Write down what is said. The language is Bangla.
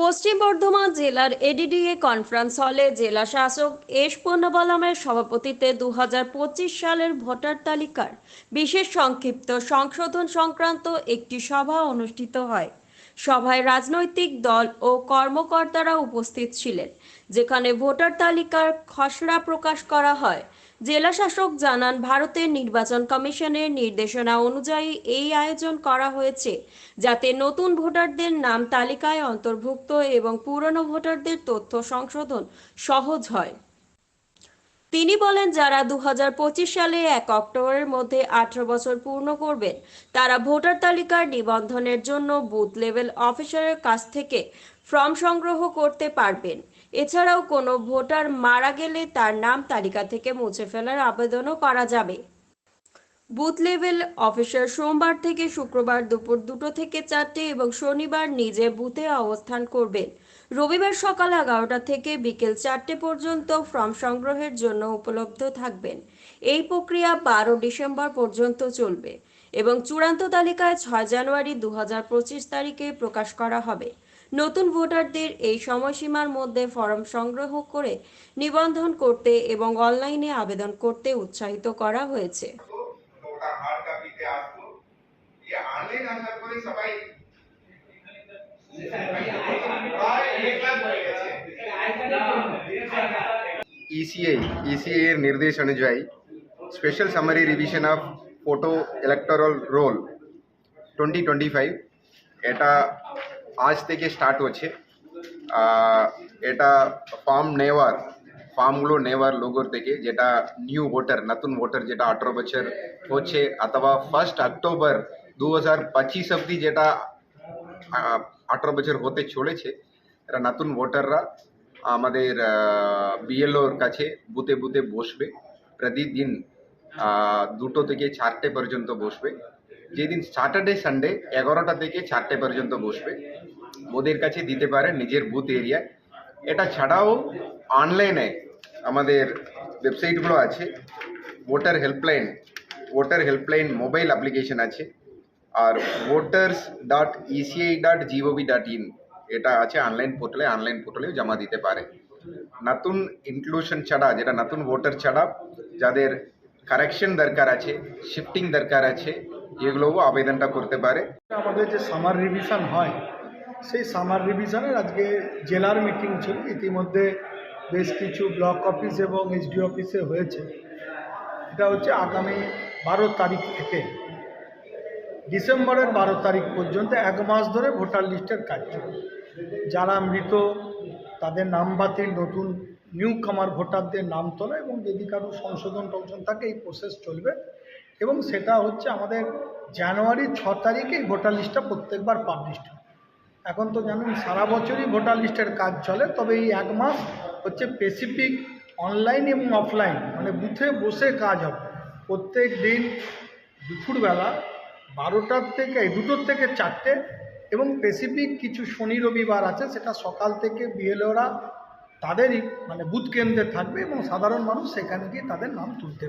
পশ্চিম বর্ধমান জেলার এডিডিএ কনফারেন্স হলে জেলা শাসক এস পূর্ণবলমের সভাপতিত্বে দু হাজার পঁচিশ সালের ভোটার তালিকার বিশেষ সংক্ষিপ্ত সংশোধন সংক্রান্ত একটি সভা অনুষ্ঠিত হয়। সভায় রাজনৈতিক দল ও কর্মকর্তারা উপস্থিত ছিলেন। যেখানে ভোটার তালিকার খসড়া প্রকাশ করা হয়। জেলা শাসক জানান, ভারতের নির্বাচন কমিশনের নির্দেশনা অনুযায়ী এই আয়োজন করা হয়েছে যাতে নতুন ভোটারদের নাম তালিকায় অন্তর্ভুক্ত এবং পুরনো ভোটারদের তথ্য সংশোধন সহজ হয়। তিনি বলেন, যারা দু হাজার পঁচিশ সালে এক অক্টোবরের মধ্যে আঠারো বছর পূর্ণ করবেন, তারা ভোটার তালিকার নিবন্ধনের জন্য বুথ লেভেল অফিসারের কাছ থেকে ফর্ম সংগ্রহ করতে পারবেন। এছাড়াও কোনো ভোটার মারা গেলে তার নাম তালিকা থেকে মুছে ফেলার আবেদনও করা যাবে। বুথ লেভেল অফিসার সোমবার থেকে শুক্রবার দুপুর দুটো থেকে চারটে এবং শনিবার নিজে বুথে অবস্থান করবেন। রবিবার সকাল এগারোটা থেকে বিকেল চারটে পর্যন্ত ফর্ম সংগ্রহের জন্য উপলব্ধ থাকবেন। এই প্রক্রিয়া বারো ডিসেম্বর পর্যন্ত চলবে এবং চূড়ান্ত তালিকায় ছয় জানুয়ারি দু হাজার পঁচিশ তারিখে প্রকাশ করা হবে। নতুন ভোটারদের এই সময়সীমার মধ্যে ফর্ম সংগ্রহ করে নিবন্ধন করতে এবং অনলাইনে আবেদন করতে উৎসাহিত করা হয়েছে। ইসিআই ইসিআই এর নির্দেশ অনুযায়ী special summary revision of photo electoral roll twenty twenty five এটা আজ থেকে স্টার্ট হচ্ছে আহ, এটা ফর্ম নেওয়ার ফর্মগুলো নেওয়ার লোগোর থেকে যেটা নিউ ভোটার নতুন ভোটার যেটা আঠেরো বছর হচ্ছে অথবা ফার্স্ট অক্টোবর দু হাজার পঁচিশ অবধি যেটা আঠেরো বছর হতে চলেছে এরা নতুন ভোটাররা আমাদের বিএলওর কাছে বুথে বুথে বসবে। প্রতিদিন দুটো থেকে চারটে পর্যন্ত বসবে। যেদিন স্যাটারডে সানডে এগারোটা থেকে চারটে পর্যন্ত বসবে। ওদের কাছে দিতে পারে নিজের বুথ এরিয়ায় এটা ছাড়াও অনলাইনে আমাদের ওয়েবসাইটগুলো আছে। Voter helpline voter helpline mobile application আছে। আর voters dot ECI dot GOV dot in এটা আছে অনলাইন পোর্টালে অনলাইন পোর্টালেও জমা দিতে পারে। নতুন ইনক্লুশন ছাড়া, যেটা নতুন ভোটার ছাড়া যাদের কারেকশন দরকার আছে শিফটিং দরকার আছে, এগুলোও আবেদনটা করতে পারে। আমাদের যে সামার রিভিশন হয়, সেই সামার রিভিশনের আজকে জেলার মিটিং ছিল। ইতিমধ্যে বেশ কিছু ব্লক অফিস এবং এসডি অফিসে হয়েছে। এটা হচ্ছে আগামী বারো তারিখ থেকে ডিসেম্বরের বারো তারিখ পর্যন্ত এক মাস ধরে ভোটার লিস্টের কাজ চলবে যারা মৃত, তাদের নাম বাতিল, নতুন নিউ কামার ভোটারদের নাম তোলা এবং যদি কারও সংশোধন টংশন থাকে, এই প্রসেস চলবে। এবং সেটা হচ্ছে আমাদের জানুয়ারি ছ তারিখে এই ভোটার লিস্টটা প্রত্যেকবার পাবলিশ এখন তো জানেন, সারা বছরই ভোটার লিস্টের কাজ চলে, তবে এই এক মাস হচ্ছে স্পেসিফিক অনলাইন এবং অফলাইন মানে বুথে বসে কাজ হবে। প্রত্যেক দিন দুপুরবেলা বারোটার থেকে দুটোর থেকে চারটে এবং স্পেসিফিক কিছু শনি, রবিবার আছে, সেটা সকাল থেকে বিএলওরা তাদেরই মানে বুথ কেন্দ্রে থাকবে এবং সাধারণ মানুষ সেখানে গিয়ে তাদের নাম তুলতে